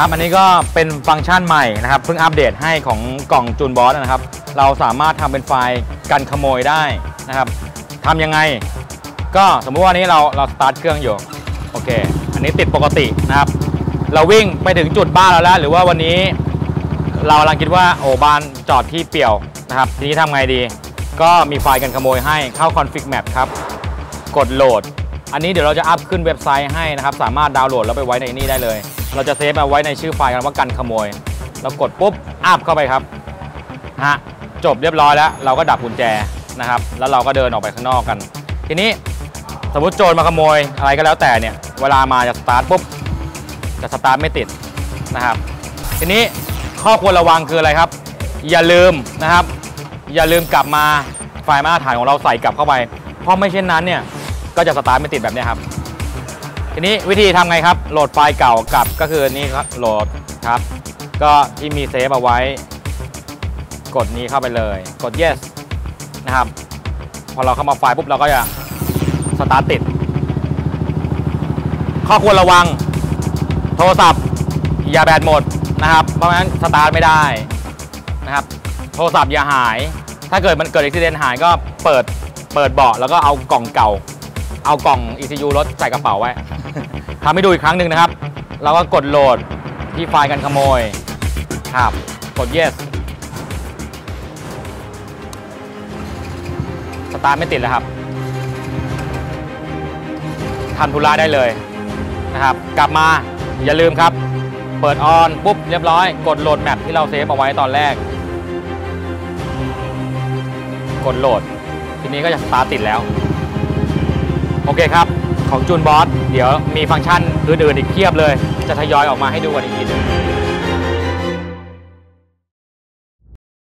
ครับอันนี้ก็เป็นฟังก์ชันใหม่นะครับเพิ่งอัปเดตให้ของกล่องจูนบอสนะครับ เราสามารถทำเป็นไฟล์กันขโมยได้นะครับทำยังไง ก็สมมุติว่านี้เราเราสตาร์ทเครื่องอยู่โอเค อันนี้ติดปกตินะครับ เราวิ่งไปถึงจุดบ้านเราแล้ว หรือว่าวันนี้ เรากำลังคิดว่าโอ้บ้านจอดที่เปี่ยวนะครับ ทีนี้ทำไงดี ก็มีไฟล์กันขโมยให้เข้า config map ครับ กดโหลด อันนี้เดี๋ยวเราจะอัพขึ้นเว็บไซต์ให้นะครับ สามารถดาวน์โหลดแล้วไปไว้ในนี่ได้เลย เราจะเซฟเอาไว้ในชื่อไฟล์กันว่ากันขโมย เรากดปุ๊บอัพเข้าไปครับฮะจบเรียบร้อยแล้ว เราก็ดับกุญแจนะครับ แล้วเราก็เดินออกไปข้างนอกกัน ทีนี้สมมติโจรมาขโมยอะไรก็แล้วแต่เนี่ย เวลามาจะสตาร์ทปุ๊บจะสตาร์ทไม่ติดนะครับ ทีนี้ข้อควรระวังคืออะไรครับ อย่าลืมนะครับ อย่าลืมกลับมาไฟล์มาตรฐานของเราใส่กลับเข้าไป เพราะไม่เช่นนั้นเนี่ย ก็จะสตาร์ทไม่ติดแบบนี้ครับ ทีนี้วิธีทำไงครับ โหลดไฟล์เก่ากลับก็คือนี่ครับโหลดครับ ก็ที่มีเซฟเอาไว้ กดนี้เข้าไปเลย กด yes นะครับ พอเราเข้ามาไฟล์ปุ๊บเราก็จะสตาร์ทติด ข้อควรระวัง โทรศัพท์ อย่าแบตหมดนะครับ เพราะฉะนั้นสตาร์ทไม่ได้นะครับ โทรศัพท์อย่าหาย ถ้าเกิดมันเกิดอุบิเหตุหายก็เปิดเปิดเบาะแล้วก็เอากล่องเก่า เอากล่อง ECU รถใส่กระเป๋าไว้ ทำให้ดูอีกครั้งหนึ่งนะครับ เราก็กดโหลดที่ไฟล์กันขโมย ครับ กด yes สตาร์ทไม่ติดแล้วครับทำธุระได้เลยนะครับ กลับมาอย่าลืมครับ เปิดออนปุ๊บเรียบร้อย กดโหลดแมปที่เราเซฟเอาไว้ตอนแรก กดโหลด ทีนี้ก็จะสตาร์ทติดแล้ว โอเคครับ ของจูนบอส เดี๋ยวมีฟังก์ชันอื่นๆอีกเพียบเลย จะทยอยออกมาให้ดูกันอีกทีหนึง